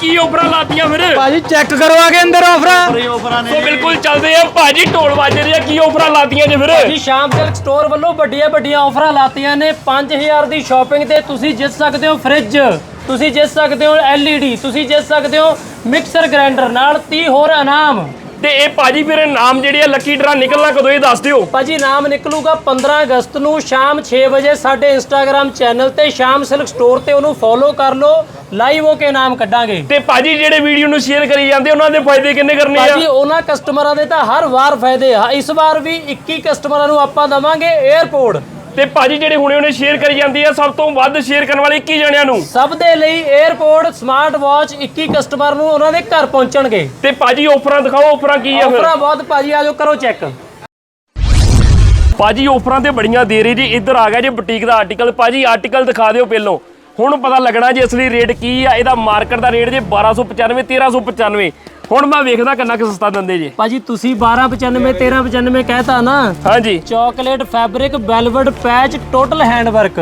ਕੀ ਆਫਰਾਂ ਲਾਤੀਆਂ ਫਿਰ? ਭਾਜੀ ਚੈੱਕ ਕਰੋ ਆ ਕੇ ਅੰਦਰ ਆਫਰਾਂ ਸੋ ਬਿਲਕੁਲ ਚੱਲਦੇ ਆ। ਭਾਜੀ ਢੋਲ ਵਾਜੇ ਦੀਆਂ ਕੀ ਆਫਰਾਂ ਲਾਤੀਆਂ ਜੇ ਫਿਰ? ਜੀ ਸ਼ਾਮ ਸਿਲਕ ਸਟੋਰ ਵੱਲੋਂ ਵੱਡੀਆਂ ਵੱਡੀਆਂ ਆਫਰਾਂ ਲਾਤੀਆਂ ਨੇ। 5000 ਦੀ ਸ਼ਾਪਿੰਗ ਤੇ ਤੁਸੀਂ ਜਿੱਤ ਸਕਦੇ ਹੋ ਫ੍ਰਿਜ ਤੁਸੀਂ ਜਿੱਤ ਸਕਦੇ ਹੋ LED ਤੁਸੀਂ ਜਿੱਤ ਸਕਦੇ ਹੋ ਮਿਕਸਰ ਗ੍ਰਾਈਂਡਰ ਨਾਲ 30 ਹੋਰ ਇਨਾਮ। ਤੇ ਇਹ ਭਾਜੀ ਫਿਰ ਨਾਮ ਜਿਹੜੇ ਆ ਲੱਕੀ ਡਰਾ ਨਿਕਲਣਾ ਕਦੋਂ ਇਹ ਦੱਸ ਦਿਓ। ਭਾਜੀ ਨਾਮ ਨਿਕਲੂਗਾ 15 ਅਗਸਤ ਨੂੰ ਸ਼ਾਮ 6 ਵਜੇ ਸਾਡੇ ਇੰਸਟਾਗ੍ਰam ਚੈਨਲ ਤੇ ਸ਼ਾਮ ਸਿਲਕ ਸਟੋਰ ਤੇ ਉਹਨੂੰ ਫੋਲੋ ਕਰ ਲਓ। ਲਾਈਵ ਹੋ ਕੇ ਨਾਮ ਕੱਢਾਂਗੇ। ਤੇ ਭਾਜੀ ਜਿਹੜੇ ਵੀਡੀਓ ਨੂੰ ਸ਼ੇਅਰ ਕਰੀ ਜਾਂਦੇ ਉਹਨਾਂ ਦੇ ਫਾਇਦੇ ਕਿੰਨੇ ਕਰਨੇ ਭਾਜੀ ਆ ਉਹਨਾਂ ਕਸਟਮਰਾਂ ਦੇ ਤਾਂ ਹਰ ਵਾਰ ਫਾਇਦੇ ਆ। ਇਸ ਵਾਰ ਵੀ 21 ਕਸਟਮਰਾਂ ਨੂੰ ਆਪਾਂ ਦਵਾਂਗੇ 에어ਪੋਰਟ ਤੇ ਭਾਜੀ ਜਿਹੜੇ ਹੁਣੇ ਹੁਣੇ ਸ਼ੇਅਰ ਕਰੀ ਜਾਂਦੀ ਆ ਸਭ ਤੋਂ ਵੱਧ ਸ਼ੇਅਰ ਕਰਨ ਵਾਲੇ 21 ਜਣਿਆਂ ਨੂੰ। ਸਭ ਦੇ ਲਈ 에어ਪੋਰਟ ਸਮਾਰਟ ਵਾਚ 21 ਕਸਟਮਰ ਨੂੰ ਉਹਨਾਂ ਦੇ ਘਰ ਪਹੁੰਚਣਗੇ। ਤੇ ਭਾਜੀ ਆਫਰਾਂ ਦਿਖਾਓ ਆਫਰਾਂ ਕੀ ਆ ਫਿਰ? ਆਫਰਾਂ ਬਹੁਤ ਭਾਜੀ ਆਜੋ ਕਰੋ ਚੈੱਕ ਭਾਜੀ ਆਫਰਾਂ ਤੇ ਬੜੀਆਂ ਦੇ ਰਹੇ ਜੀ ਇੱਧਰ ਆ ਗਿਆ ਜੀ ਬੁਟੀਕ ਦਾ ਆਰਟੀਕਲ ਭਾਜੀ ਆਰਟੀਕਲ ਦਿਖਾ ਦਿਓ ਪਹਿਲੋਂ। ਹੁਣ ਪਤਾ ਲੱਗਣਾ ਜੀ ਅਸਲੀ ਰੇਟ ਕੀ ਆ ਇਹਦਾ ਮਾਰਕੀਟ ਦਾ ਰੇਟ ਜੀ 1295 1395 ਹੁਣ ਮੈਂ ਵੇਖਦਾ ਕਿੰਨਾ ਕੁ ਸਸਤਾ ਦਿੰਦੇ ਜੀ। ਭਾਜੀ ਤੁਸੀਂ 1295 1395 ਕਹਿਤਾ ਨਾ। ਹਾਂਜੀ। Chocolate fabric velvet patch total hand work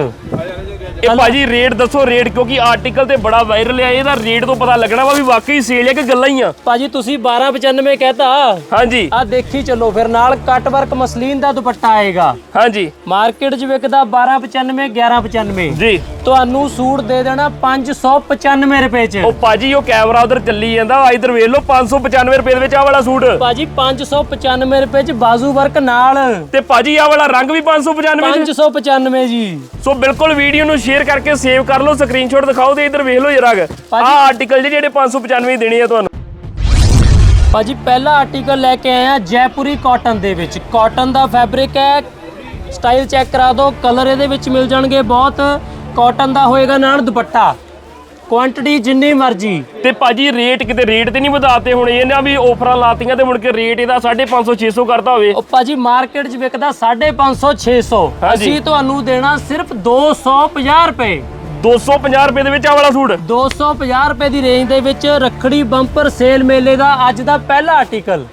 ਇਹ ਭਾਜੀ ਰੇਟ ਦੱਸੋ ਰੇਟ ਕਿਉਂਕਿ ਆਰਟੀਕਲ ਤੇ ਬੜਾ ਵਾਇਰਲ ਆ ਇਹਦਾ ਰੇਟ ਤੋਂ ਪਤਾ ਲੱਗਣਾ ਵਾ ਵੀ ਵਾਕਈ ਸੇਲ ਹੈ ਕਿ ਗੱਲਾਂ ਹੀ ਆ। ਭਾਜੀ ਤੁਸੀਂ 1295 ਕਹਿਤਾ। ਹਾਂਜੀ। ਆ ਦੇਖੀ ਚੱਲੋ ਫਿਰ ਨਾਲ ਕੱਟ ਵਰਕ ਮਸਲੀਨ ਦਾ ਦੁਪੱਟਾ ਆਏਗਾ। ਹਾਂਜੀ। ਮਾਰਕੀਟ 'ਚ ਵਿਕਦਾ 1295 1195 ਜੀ। ਤੁਹਾਨੂੰ ਸੂਟ ਦੇ ਦੇਣਾ 595 ਰੁਪਏ 'ਚ। ਉਹ ਭਾਜੀ ਉਹ ਕੈਮਰਾ ਉਧਰ ਚੱਲੀ ਜਾਂਦਾ ਵਾ ਇਧਰ ਵੇਖ ਲਓ 595 ਰੁਪਏ ਦੇ ਵਿੱਚ ਆ ਵਾਲਾ ਸੂਟ। ਭਾਜੀ 595 ਰੁਪਏ 'ਚ ਬਾਜ਼ੂ ਵਰਕ ਨਾਲ। ਤੇ ਭਾਜੀ ਆ ਵਾਲਾ ਰੰਗ ਵੀ 595 ਚ। 595 ਜੀ। ਸੋ ਬਿਲਕੁਲ ਵੀਡੀਓ ਨੂੰ ਸ਼ੇਅਰ ਕਰਕੇ ਸੇਵ ਕਰ ਲਓ ਸਕਰੀਨਸ਼ਾਟ ਦਿਖਾਓ ਤੇ ਇਧਰ ਵੇਖ ਲਓ ਜਰਾ ਆ ਆਰਟੀਕਲ ਜੀ ਜਿਹੜੇ 595 ਹੀ ਦੇਣੇ ਆ ਤੁਹਾਨੂੰ। ਭਾਜੀ ਪਹਿਲਾ ਆਰਟੀਕਲ ਲੈ ਕੇ ਆਏ ਆ ਜੈਪੁਰੀ ਕਾਟਨ ਦੇ ਵਿੱਚ। ਕਾਟਨ ਦਾ ਫੈਬਰਿਕ ਹੈ ਸਟਾਈਲ ਚੈੱਕ ਕਰਾ ਦਿਓ ਕਲਰ ਇਹਦੇ ਵਿੱਚ ਮਿਲ ਜਾਣਗੇ ਬਹੁਤ। ਕਾਟਨ ਦਾ ਹੋਏਗਾ ਨਾਲ ਦੁਪੱਟਾ। ਕੁਆਂਟੀਟੀ ਜਿੰਨੀ ਮਰਜ਼ੀ। ਤੇ ਭਾਜੀ ਰੇਟ ਕਿਤੇ ਰੇਟ ਤੇ ਨਹੀਂ ਵਧਾਤੇ ਹੁਣ ਇਹ ਨਾ ਵੀ ਆਫਰਾਂ ਲਾਤੀਆਂ ਤੇ ਮੁੜ ਕੇ ਰੇਟ ਇਹਦਾ 550 600 ਕਰਦਾ ਹੋਵੇ। ਉਹ ਭਾਜੀ ਮਾਰਕੀਟ 'ਚ ਵਿਕਦਾ 550 600 ਹਾਂਜੀ। ਅਸੀਂ ਤੁਹਾਨੂੰ ਦੇਣਾ ਸਿਰਫ 250 ਰੁਪਏ। 250 ਰੁਪਏ ਦੇ ਵਿੱਚ ਆ ਵਾਲਾ ਸੂਟ? 250 ਰੁਪਏ ਦੀ ਰੇਂਜ ਦੇ ਵਿੱਚ ਰੱਖੜੀ ਬੰਪਰ ਸੇਲ ਮੇਲੇ ਦਾ ਅੱਜ ਦਾ ਪਹਿਲਾ ਆਰਟੀਕਲ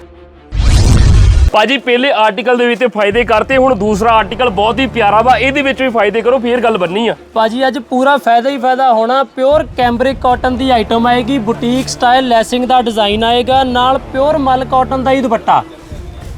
ਭਾਜੀ ਪਹਿਲੇ ਆਰਟੀਕਲ ਦੇ ਵਿੱਚ ਤੇ ਫਾਇਦੇ ਕਰਤੇ ਹੁਣ ਦੂਸਰਾ ਆਰਟੀਕਲ ਬਹੁਤ ਹੀ ਪਿਆਰਾ ਵਾ ਇਹਦੇ ਵਿੱਚ ਵੀ ਫਾਇਦੇ ਕਰੋ ਫੇਰ ਗੱਲ ਬੰਨੀ ਆ। ਭਾਜੀ ਅੱਜ ਪੂਰਾ ਫਾਇਦਾ ਹੀ ਫਾਇਦਾ ਹੋਣਾ ਪਿਓਰ ਕੈਂਬਰਿਕ ਕਾਟਨ ਦੀ ਆਈਟਮ ਆਏਗੀ ਬੁਟੀਕ ਸਟਾਈਲ ਲੈਸਿੰਗ ਦਾ ਡਿਜ਼ਾਈਨ ਆਏਗਾ ਨਾਲ ਪਿਓਰ ਮਲ ਕਾਟਨ ਦਾ ਹੀ ਦੁਪੱਟਾ।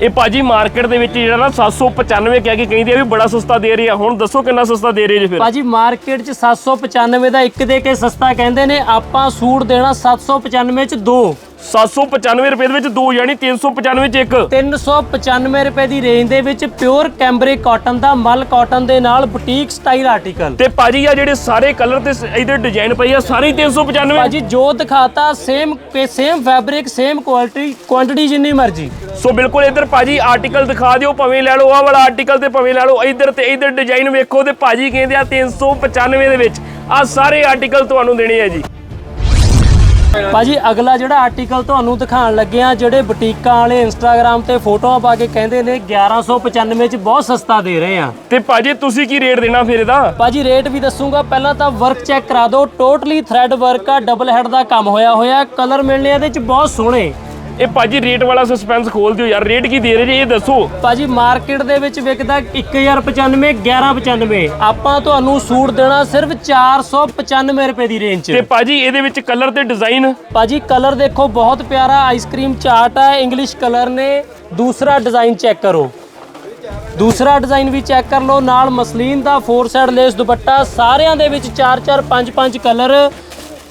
ਇਹ ਭਾਜੀ ਮਾਰਕੀਟ ਦੇ ਵਿੱਚ ਜਿਹੜਾ ਨਾ 795 ਕਹਿ ਕੇ ਕਹਿੰਦੇ ਆ ਵੀ ਬੜਾ ਸਸਤਾ ਦੇ ਰਹੇ ਆ ਹੁਣ ਦੱਸੋ ਕਿੰਨਾ ਸਸਤਾ ਦੇ ਰਹੇ ਜੇ ਫਿਰ? ਭਾਜੀ ਮਾਰਕੀਟ 'ਚ 795 ਦਾ ਇੱਕ ਦੇ ਕੇ ਸਸਤਾ ਕਹਿੰਦੇ ਨੇ ਆਪਾਂ ਸੂਟ ਦੇਣਾ 795 'ਚ ਦੋ। 795 ਰੁਪਏ ਦੇ ਵਿੱਚ ਦੋ ਯਾਨੀ 395 ਚ ਇੱਕ। 395 ਰੁਪਏ ਦੀ ਰੇਂਜ ਦੇ ਵਿੱਚ ਪਿਓਰ ਕੈਂਬਰਿਕ ਕਾਟਨ ਦਾ ਮਲ ਕਾਟਨ ਦੇ ਨਾਲ ਬੁਟੀਕ ਸਟਾਈਲ ਆਰਟੀਕਲ ਤੇ ਭਾਜੀ ਆ ਜਿਹੜੇ ਸਾਰੇ ਕਲਰ ਤੇ ਇਹਦੇ ਡਿਜ਼ਾਈਨ ਪਈ ਆ ਸਾਰੇ ਹੀ 395 ਭਾਜੀ ਜੋ ਦਿਖਾਤਾ same same fabric same quality quantity ਜਿੰਨੀ ਮਰਜ਼ੀ। ਸੋ ਬਿਲਕੁਲ ਇੱਧਰ ਭਾਜੀ ਆਰਟੀਕਲ ਦਿਖਾ ਦਿਓ ਭਾਵੇਂ ਲੈ ਲਓ ਆਹ ਵਾਲਾ ਆਰਟੀਕਲ ਤੇ ਭਾਵੇਂ ਲੈ ਲਓ ਇੱਧਰ ਤੇ ਇੱਧਰ ਡਿਜ਼ਾਈਨ ਵੇਖੋ ਤੇ ਭਾਜੀ ਕਹਿੰਦੇ ਆ 395 ਦੇ ਵਿੱਚ। ਆ ਸਾਰੇ ਆਰਟੀਕਲ ਤੁਹਾਨੂੰ ਦੇਣੇ ਆ ਜੀ। ਭਾਜੀ ਅਗਲਾ ਜਿਹੜਾ ਆਰਟੀਕਲ ਤੁਹਾਨੂੰ ਦਿਖਾਉਣ ਲੱਗੇ ਆ ਜਿਹੜੇ ਬੁਟੀਕਾਂ ਵਾਲੇ ਇੰਸਟਾਗ੍ਰam ਤੇ ਫੋਟੋਆਂ ਪਾ ਕੇ ਕਹਿੰਦੇ ਨੇ 1195 ਚ ਬਹੁਤ ਸਸਤਾ ਦੇ ਰਹੇ ਆ ਤੇ ਭਾਜੀ ਤੁਸੀਂ ਕੀ ਰੇਟ ਦੇਣਾ ਫਿਰ ਇਹਦਾ? ਭਾਜੀ ਰੇਟ ਵੀ ਦੱਸੂਗਾ। ਪਹਿਲਾਂ ਤਾਂ ਵਰਕ ਚੈੱਕ ਕਰਾ ਦਿਓ। ਟੋਟਲੀ ਥ੍ਰੈਡ ਵਰਕ ਆ ਡਬਲ ਹੈਡ ਦਾ ਕੰਮ ਹੋਇਆ ਹੋਇਆ। ਕਲਰ ਮਿਲਣੇ ਇਹਦੇ ਚ ਬਹੁਤ ਸੋਹਣੇ। ਇਹ ਭਾਜੀ ਰੇਟ ਵਾਲਾ ਸਸਪੈਂਸ ਖੋਲ ਦਿਓ ਯਾਰ ਰੇਟ ਕੀ ਦੇ ਰਹੇ ਜੀ ਇਹ ਦੱਸੋ। ਭਾਜੀ ਮਾਰਕੀਟ ਦੇ ਵਿੱਚ ਵਿਕਦਾ 1095 1195 ਆਪਾਂ ਤੁਹਾਨੂੰ ਸੂਟ ਦੇਣਾ ਸਿਰਫ 495 ਰੁਪਏ ਦੀ ਰੇਂਜ ਤੇ 'ਚ ਭਾਜੀ ਇਹਦੇ ਵਿੱਚ ਕਲਰ ਤੇ ਡਿਜ਼ਾਈਨ ਭਾਜੀ ਕਲਰ ਦੇਖੋ ਬਹੁਤ ਪਿਆਰਾ ਆਈਸਕ੍ਰੀਮ ਚਾਰਟ ਹੈ ਇੰਗਲਿਸ਼ ਕਲਰ ਨੇ। ਦੂਸਰਾ ਡਿਜ਼ਾਈਨ ਚੈੱਕ ਕਰੋ। ਦੂਸਰਾ ਡਿਜ਼ਾਈਨ ਵੀ ਚੈੱਕ ਕਰ ਲਓ ਨਾਲ ਮਸਲੀਨ ਦਾ ਫੋਰ ਸਾਈਡ ਲੇਸ ਦੁਪੱਟਾ ਸਾਰਿਆਂ ਦੇ ਵਿੱਚ 4 4 5 5 ਕਲਰ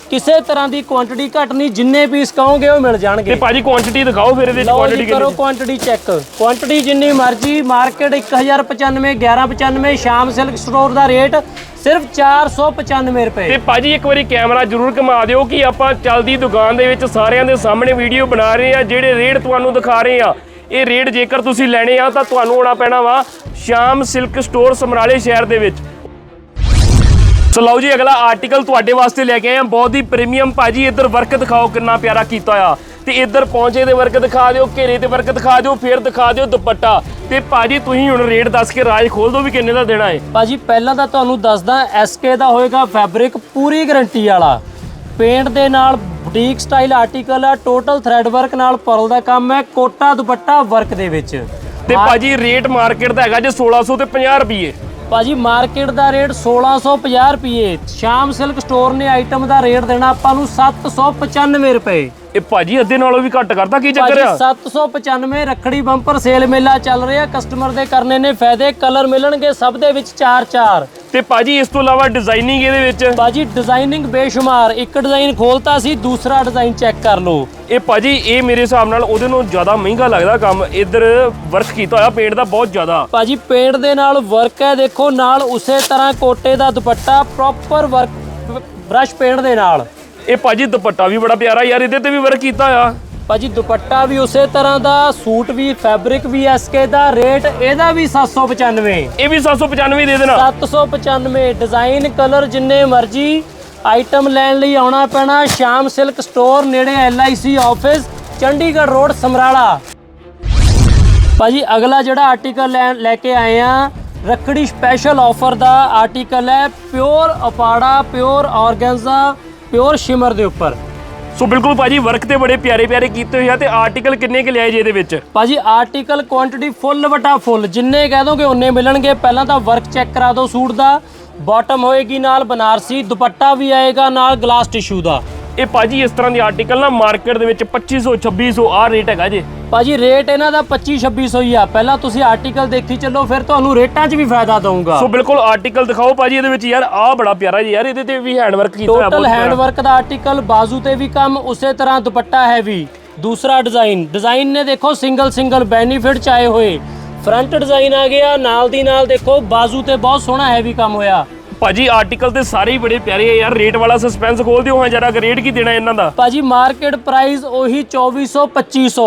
ਕਿਸੇ ਤਰ੍ਹਾਂ ਦੀ ਕੁਆਂਟੀਟੀ ਘੱਟ ਨਹੀਂ ਜਿੰਨੇ ਪੀਸ ਕਹੋਗੇ ਉਹ ਮਿਲ ਤੇ ਜਾਣਗੇ ਭਾਜੀ ਕੁਆਂਟੀਟੀ ਦਿਖਾਓ ਫਿਰ ਇਹਦੇ ਲਓ ਕੁਆਂਟੀਟੀ ਜੀ ਕਰੋ ਕਿੰਨੀ। ਕੁਆਂਟੀਟੀ ਚੈੱਕ ਕੁਆਂਟੀਟੀ ਜਿੰਨੀ ਮਰਜ਼ੀ ਮਾਰਕੀਟ 1095 1195 ਸ਼ਾਮ ਸਿਲਕ ਸਟੋਰ ਦਾ ਰੇਟ ਸਿਰਫ 495 ਰੁਪਏ। ਤੇ ਭਾਜੀ ਇੱਕ ਵਾਰੀ ਕੈਮਰਾ ਜ਼ਰੂਰ ਘੁਮਾ ਦਿਓ ਕਿ ਆਪਾਂ ਚੱਲਦੀ ਦੁਕਾਨ ਦੇ ਵਿੱਚ ਸਾਰਿਆਂ ਦੇ ਸਾਹਮਣੇ ਵੀਡੀਓ ਬਣਾ ਰਹੇ ਆ ਜਿਹੜੇ ਰੇਟ ਤੁਹਾਨੂੰ ਦਿਖਾ ਰਹੇ ਆ ਇਹ ਰੇਟ ਜੇਕਰ ਤੁਸੀਂ ਲੈਣੇ ਆ ਤਾਂ ਤੁਹਾਨੂੰ ਆਉਣਾ ਪੈਣਾ ਵਾ ਸ਼ਾਮ ਸਿਲਕ ਸਟੋਰ ਸਮਰਾਲੇ ਸ਼ਹਿਰ ਦੇ ਵਿੱਚ। ਸੋ ਲਓ ਜੀ ਅਗਲਾ ਆਰਟੀਕਲ ਤੁਹਾਡੇ ਵਾਸਤੇ ਲੈ ਕੇ ਆਏ ਆ ਬਹੁਤ ਹੀ ਪ੍ਰੀਮੀਅਮ ਭਾਜੀ ਇੱਧਰ ਵਰਕ ਦਿਖਾਓ ਕਿੰਨਾ ਪਿਆਰਾ ਕੀਤਾ ਆ ਤੇ ਇੱਧਰ ਪੌਂਚੇ ਦੇ ਵਰਕ ਦਿਖਾ ਦਿਓ ਘੇਰੇ ਤੇ ਵਰਕ ਦਿਖਾ ਦਿਓ ਫਿਰ ਦਿਖਾ ਦਿਓ ਦੁਪੱਟਾ। ਤੇ ਭਾਜੀ ਤੁਸੀਂ ਹੁਣ ਰੇਟ ਦੱਸ ਕੇ ਰਾਜ ਖੋਲ ਦਿਓ ਵੀ ਕਿੰਨੇ ਦਾ ਦੇਣਾ ਹੈ। ਭਾਜੀ ਪਹਿਲਾਂ ਤਾਂ ਤੁਹਾਨੂੰ ਦੱਸਦਾ ਐਸਕੇ ਦਾ ਹੋਏਗਾ ਫੈਬਰਿਕ ਪੂਰੀ ਗਾਰੰਟੀ ਵਾਲਾ। ਪੇਂਟ ਦੇ ਨਾਲ ਬੁਟੀਕ ਸਟਾਈਲ ਆਰਟੀਕਲ ਆ ਟੋਟਲ ਥ੍ਰੈਡ ਵਰਕ ਨਾਲ ਪਰਲ ਦਾ ਕੰਮ ਹੈ ਕੋਟਾ ਦੁਪੱਟਾ ਵਰਕ ਦੇ ਵਿੱਚ। ਤੇ ਭਾਜੀ ਰੇਟ ਮਾਰਕੀਟ ਦਾ ਹੈਗਾ ਜੇ 1600 ਤੇ 50 ਰੁਪਏ ਭਾਜੀ ਮਾਰਕੀਟ ਦਾ ਰੇਟ 1650 ਰੁਪਏ। ਸ਼ਾਮ ਸਿਲਕ ਸਟੋਰ ਨੇ ਆਈਟਮ ਦਾ ਰੇਟ ਦੇਣਾ ਆਪਾਂ ਨੂੰ 795 ਰੁਪਏ। ਇਹ ਭਾਜੀ ਅੱਧੇ ਨਾਲੋਂ ਵੀ ਘੱਟ ਕਰਤਾ ਕੀ ਚੱਕਰ ਆ? 795 ਰੱਖੜੀ ਬੰਪਰ ਸੇਲ ਮੇਲਾ ਚੱਲ ਰਿਹਾ। ਕਸਟਮਰ ਦੇ ਕਰਨੇ ਨੇ ਫਾਇਦੇ ਕਲਰ ਮਿਲਣਗੇ ਸਭ ਦੇ ਵਿੱਚ 4-4 ਤੇ ਭਾਜੀ ਇਸ ਤੋਂ ਇਲਾਵਾ ਡਿਜ਼ਾਈਨਿੰਗ ਇਹਦੇ ਵਿੱਚ? ਭਾਜੀ ਡਿਜ਼ਾਈਨਿੰਗ ਬੇਸ਼ੁਮਾਰ। ਇੱਕ ਡਿਜ਼ਾਈਨ ਖੋਲਤਾ ਸੀ ਦੂਸਰਾ ਡਿਜ਼ਾਈਨ ਚੈੱਕ ਕਰ ਲਓ। ਇਹ ਭਾਜੀ ਇਹ ਮੇਰੇ ਹਿਸਾਬ ਨਾਲ ਉਹਦੇ ਨੂੰ ਜ਼ਿਆਦਾ ਮਹਿੰਗਾ ਲੱਗਦਾ ਕੰਮ। ਇੱਧਰ ਵਰਕ ਕੀਤਾ ਹੋਇਆ ਪੇਂਟ ਦਾ ਬਹੁਤ ਜ਼ਿਆਦਾ। ਭਾਜੀ ਪੇਂਟ ਦੇ ਨਾਲ ਵਰਕ ਹੈ ਦੇਖੋ ਨਾਲ ਉਸੇ ਤਰ੍ਹਾਂ ਕੋਟੇ ਦਾ ਦੁਪੱਟਾ ਪ੍ਰੋਪਰ ਵਰਕ ਬ੍ਰਸ਼ ਪੇਂਟ ਦੇ ਨਾਲ। ਇਹ ਭਾਜੀ ਦੁਪੱਟਾ ਵੀ ਬੜਾ ਪਿਆਰਾ ਯਾਰ ਇਹਦੇ ਤੇ ਵੀ ਵਰਕ ਕੀਤਾ ਹੋਇਆ। ਭਾਜੀ ਦੁਪੱਟਾ ਵੀ ਉਸੇ ਤਰ੍ਹਾਂ ਦਾ ਸੂਟ ਵੀ ਫੈਬਰਿਕ ਵੀ ਐਸਕੇ ਦਾ ਰੇਟ ਇਹਦਾ ਵੀ 795 ਇਹ ਵੀ 795 ਦੇ ਦੇਣਾ। 795 ਡਿਜ਼ਾਈਨ ਕਲਰ ਜਿੰਨੇ ਮਰਜ਼ੀ ਆਈਟਮ ਲੈਣ ਲਈ ਆਉਣਾ ਪੈਣਾ। ਸ਼ਾਮ ਸਿਲਕ ਸਟੋਰ ਨੇੜੇ LIC office Chandigarh road Samrala. ਭਾਜੀ ਅਗਲਾ ਜਿਹੜਾ ਆਰਟੀਕਲ ਲੈ ਲੈ ਕੇ ਆਏ ਆ ਰੱਖੜੀ ਸਪੈਸ਼ਲ ਆਫਰ ਦਾ ਆਰਟੀਕਲ ਹੈ ਪਿਓਰ ਅਪਾੜਾ ਪਿਓਰ ਆਰਗੈਂਜ਼ਾ ਪਿਓਰ ਸ਼ਿਮਰ ਦੇ ਉੱਪਰ। ਸੋ ਬਿਲਕੁਲ ਭਾਜੀ ਵਰਕ ਤੇ ਬੜੇ ਪਿਆਰੇ ਪਿਆਰੇ ਕੀਤੇ ਹੋਏ ਆ ਤੇ ਆਰਟੀਕਲ ਕਿੰਨੇ ਕੁ ਲਿਆਏ ਜੀ ਇਹਦੇ ਵਿੱਚ? ਭਾਜੀ ਆਰਟੀਕਲ ਕੁਆਂਟੀਟੀ ਫੁੱਲ ਵਟਾ ਫੁੱਲ ਜਿੰਨੇ ਕਹਿ ਦੋਗੇ ਉਨੇ ਮਿਲਣਗੇ। ਪਹਿਲਾਂ ਤਾਂ ਵਰਕ ਚੈੱਕ ਕਰਾ ਦਿਓ ਸੂਟ ਦਾ। ਬਾਟਮ ਹੋਏਗੀ ਨਾਲ ਬਨਾਰਸੀ, ਦੁਪੱਟਾ ਵੀ ਆਏਗਾ ਨਾਲ ਗਲਾਸ ਟਿਸ਼ੂ ਦਾ। ਇਹ ਭਾਜੀ ਇਸ ਤਰ੍ਹਾਂ ਦੇ ਆਰਟੀਕਲ ਨਾ ਮਾਰਕੀਟ ਦੇ ਵਿੱਚ 2500 2600 ਆਹ ਰੇਟ ਹੈਗਾ ਜੇ। ਭਾਜੀ ਰੇਟ ਇਹਨਾਂ ਦਾ 25 2600 ਹੀ ਆ। ਪਹਿਲਾਂ ਤੁਸੀਂ ਆਰਟੀਕਲ ਦੇਖੀ ਚੱਲੋ ਫਿਰ ਤੁਹਾਨੂੰ ਰੇਟਾਂ 'ਚ ਵੀ ਫਾਇਦਾ ਦਊਂਗਾ। ਸੋ ਬਿਲਕੁਲ ਆਰਟੀਕਲ ਦਿਖਾਓ ਭਾਜੀ ਇਹਦੇ ਵਿੱਚ। ਯਾਰ ਆਹ ਬੜਾ ਪਿਆਰਾ ਜੀ। ਯਾਰ ਇਹਦੇ ਤੇ ਵੀ ਹੈਂਡ ਵਰਕ ਕੀਤਾ ਹੋਇਆ ਟੋਟਲ ਹੈਂਡ। ਵਰਕ ਦਾ ਆਰਟੀਕਲ ਬਾਜ਼ੂ ਤੇ ਵੀ ਕੰਮ ਉਸੇ ਤਰ੍ਹਾਂ ਦੁਪੱਟਾ ਹੈ ਵੀ। ਦੂਸਰਾ ਡਿਜ਼ਾਈਨ ਡਿਜ਼ਾਈਨ ਨੇ ਦੇਖੋ ਸਿੰਗਲ ਸਿੰਗਲ ਬੈਨੀਫਿਟ ਚ ਆਏ ਹੋਏ। ਫਰੰਟ ਡਿਜ਼ਾਈਨ ਆ ਗਿਆ ਨਾਲ ਦੀ ਨਾਲ ਦੇਖੋ ਬਾਜ਼ੂ ਤੇ ਬਹੁਤ ਸੋਹਣਾ ਹੈਵੀ ਕੰਮ ਹੋਇਆ। ਭਾਜੀ ਆਰਟੀਕਲ ਤੇ ਸਾਰੇ ਹੀ ਬੜੇ ਪਿਆਰੇ ਆ ਯਾਰ ਰੇਟ ਵਾਲਾ ਸਸਪੈਂਸ ਖੋਲ ਦਿਓ ਹਾਂ ਜਰਾ ਰੇਟ ਕੀ ਦੇਣਾ ਇਹਨਾਂ ਦਾ? ਭਾਜੀ ਮਾਰਕੀਟ ਪ੍ਰਾਈਸ ਉਹੀ 2400 2500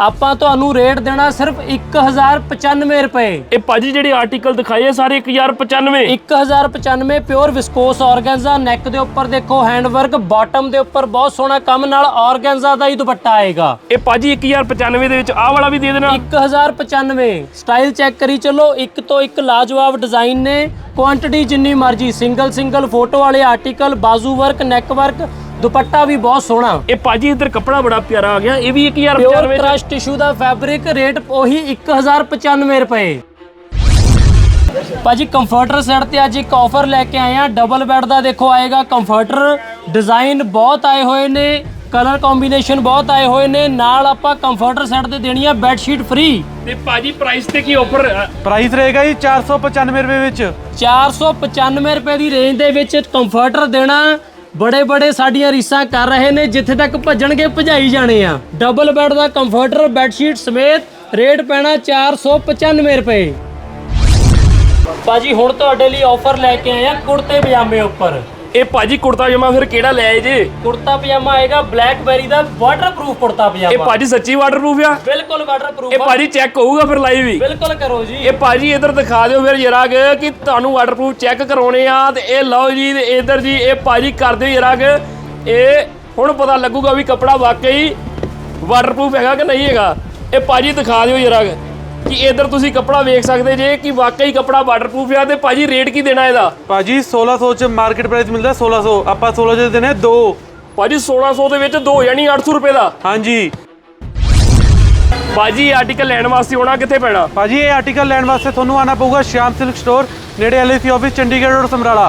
ਆਪਾਂ ਤੁਹਾਨੂੰ ਰੇਟ ਦੇਣਾ ਸਿਰਫ 1095 ਰੁਪਏ। ਇਹ ਭਾਜੀ ਜਿਹੜੇ ਆਰਟੀਕਲ ਦਿਖਾਏ ਆ ਸਾਰੇ 1095 1095 ਪਿਓਰ ਵਿਸਕੋਸ ਆਰਗੈਂਜ਼ਾ ਨੈਕ ਦੇ ਉੱਪਰ ਦੇਖੋ ਹੈਂਡ ਵਰਕ ਬਾਟਮ ਦੇ ਉੱਪਰ ਬਹੁਤ ਸੋਹਣਾ ਕੰਮ ਨਾਲ ਆਰਗੈਂਜ਼ਾ ਦਾ ਹੀ ਦੁਪੱਟਾ ਆਏਗਾ। ਇਹ ਭਾਜੀ 1095 ਦੇ ਵਿੱਚ ਆਹ ਵਾਲਾ ਵੀ ਦੇ ਦੇਣਾ। 1095 ਸਟਾਈਲ ਚੈੱਕ ਕਰੀ ਚੱਲੋ ਇੱਕ ਤੋਂ ਇੱਕ ਲਾਜਵਾਬ ਡਿਜ਼ਾਈਨ ਨੇ। ਕੁਆਂਟੀਟੀ ਜਿੰਨੀ ਮਰਜ਼ੀ ਸਿੰਗਲ ਸਿੰਗਲ ਫੋਟੋ ਵਾਲੇ ਆਰਟੀਕਲ ਬਾਜ਼ੂ ਵਰਕ ਨੈਕ ਵਰਕ ਦੁਪੱਟਾ ਵੀ ਬਹੁਤ ਸੋਹਣਾ। ਇਹ ਭਾਜੀ ਇੱਧਰ ਕੱਪੜਾ ਬੜਾ ਪਿਆਰਾ ਆ ਗਿਆ ਇਹ ਵੀ 1095 ਪਿਓਰ ਵਿੱਚ ਕ੍ਰਸ਼ ਟਿਸ਼ੂ ਦਾ ਫੈਬਰਿਕ ਰੇਟ ਉਹੀ 1095 ਰੁਪਏ। ਭਾਜੀ ਕੰਫਰਟਰ ਸੈੱਟ ਤੇ ਅੱਜ ਇੱਕ ਆਫਰ ਲੈ ਕੇ ਆਏ ਆ। ਡਬਲ ਬੈੱਡ ਦਾ ਦੇਖੋ ਆਏਗਾ ਕੰਫਰਟਰ ਡਿਜ਼ਾਈਨ ਬਹੁਤ ਆਏ ਹੋਏ ਨੇ ਕਲਰ ਕੰਬੀਨੇਸ਼ਨ ਬਹੁਤ ਆਏ ਹੋਏ ਨੇ ਨਾਲ ਆਪਾਂ ਕੰਫਰਟਰ ਸੈੱਟ ਤੇ ਦੇਣੀ ਆ ਬੈੱਡ ਸ਼ੀਟ ਫ੍ਰੀ ਤੇ ਭਾਜੀ ਪ੍ਰਾਈਸ ਤੇ ਕੀ ਆਫਰ ਪ੍ਰਾਈਸ ਰਹੇਗਾ ਜੀ 495 ਰੁਪਏ ਵਿੱਚ। 495 ਰੁਪਏ ਦੀ ਰੇਂਜ ਦੇ ਵਿੱਚ ਕੰਫਰਟਰ ਦੇਣਾ। ਬੜੇ ਬੜੇ ਸਾਡੀਆਂ ਰੀਸਾਂ ਕਰ ਰਹੇ ਨੇ, ਜਿੱਥੇ ਤੱਕ ਭੱਜਣਗੇ ਭਜਾਈ ਜਾਣੇ ਆ। ਡਬਲ ਬੈੱਡ ਦਾ ਕੰਫਰਟਰ ਬੈੱਡਸ਼ੀਟ ਸਮੇਤ ਰੇਟ ਪੈਣਾ 495 ਰੁਪਏ। ਭਾਜੀ, ਹੁਣ ਤੁਹਾਡੇ ਲਈ ਆਫਰ ਲੈ ਕੇ ਆਏ ਆ ਕੁੜਤੇ ਪਜਾਮੇ ਉੱਪਰ। ਇਹ ਭਾਜੀ ਕੁੜਤਾ ਜਮਾ ਫਿਰ ਕਿਹੜਾ ਲੈ ਜੇ? ਕੁੜਤਾ ਪਜਾਮਾ ਆਏਗਾ ਬਲੈਕਬੈਰੀ ਦਾ ਵਾਟਰਪ੍ਰੂਫ ਕੁੜਤਾ ਇਹ ਪਜਾਮਾ ਭਾਜੀ ਸੱਚੀ ਵਾਟਰਪ੍ਰੂਫ ਆ? ਬਿਲਕੁਲ ਇਹ ਵਾਟਰਪ੍ਰੂਫ ਭਾਜੀ ਚੈੱਕ ਹੋਊਗਾ ਫਿਰ ਲਾਈਵ ਹੀ। ਬਿਲਕੁਲ ਕਰੋ ਜੀ। ਇਹ ਭਾਜੀ ਇਧਰ ਦਿਖਾ ਦਿਓ ਫਿਰ ਜਰਾ ਕੁ ਕਿ ਤੁਹਾਨੂੰ ਵਾਟਰਪ੍ਰੂਫ ਚੈੱਕ ਕਰਾਉਣੇ ਆ ਤੇ ਇਹ ਲਓ ਜੀ ਤੇ ਇਧਰ ਜੀ ਇਹ ਭਾਜੀ ਕਰ ਦਿਓ ਜਰਾ ਕੁ। ਇਹ ਹੁਣ ਪਤਾ ਲੱਗੂਗਾ ਵੀ ਕੱਪੜਾ ਵਾਕਈ ਵਾਟਰਪ੍ਰੂਫ ਹੈਗਾ ਕਿ ਨਹੀਂ ਹੈਗਾ। ਇਹ ਭਾਜੀ ਦਿਖਾ ਦਿਓ ਜਰਾ ਕੁ। ਕਿ ਇਧਰ ਤੁਸੀਂ ਕੱਪੜਾ ਵੇਖ ਸਕਦੇ ਜੇ ਕਿ ਵਾਕਈ ਕੱਪੜਾ ਵਾਟਰਪ੍ਰੂਫ ਆ ਤੇ ਭਾਜੀ ਰੇਟ ਕੀ ਦੇਣਾ ਇਹਦਾ? ਭਾਜੀ 1600 ਚ ਮਾਰਕੀਟ ਪ੍ਰਾਈਸ ਮਿਲਦਾ 1600 ਆਪਾਂ 16 ਚ ਦੇਣੇ ਦੋ। ਭਾਜੀ 1600 ਦੇ ਵਿੱਚ ਦੋ ਯਾਨੀ 800 ਰੁਪਏ ਦਾ। ਹਾਂਜੀ। ਭਾਜੀ ਆਰਟੀਕਲ ਲੈਣ ਵਾਸਤੇ ਆਉਣਾ ਕਿੱਥੇ ਪੈਣਾ? ਭਾਜੀ ਇਹ ਆਰਟੀਕਲ ਲੈਣ ਵਾਸਤੇ ਤੁਹਾਨੂੰ ਆਣਾ ਪਊਗਾ ਸ਼ਿਆਮ ਸਿਲਕ ਸਟੋਰ ਨੇੜੇ LIC office Chandigarh road Samrala.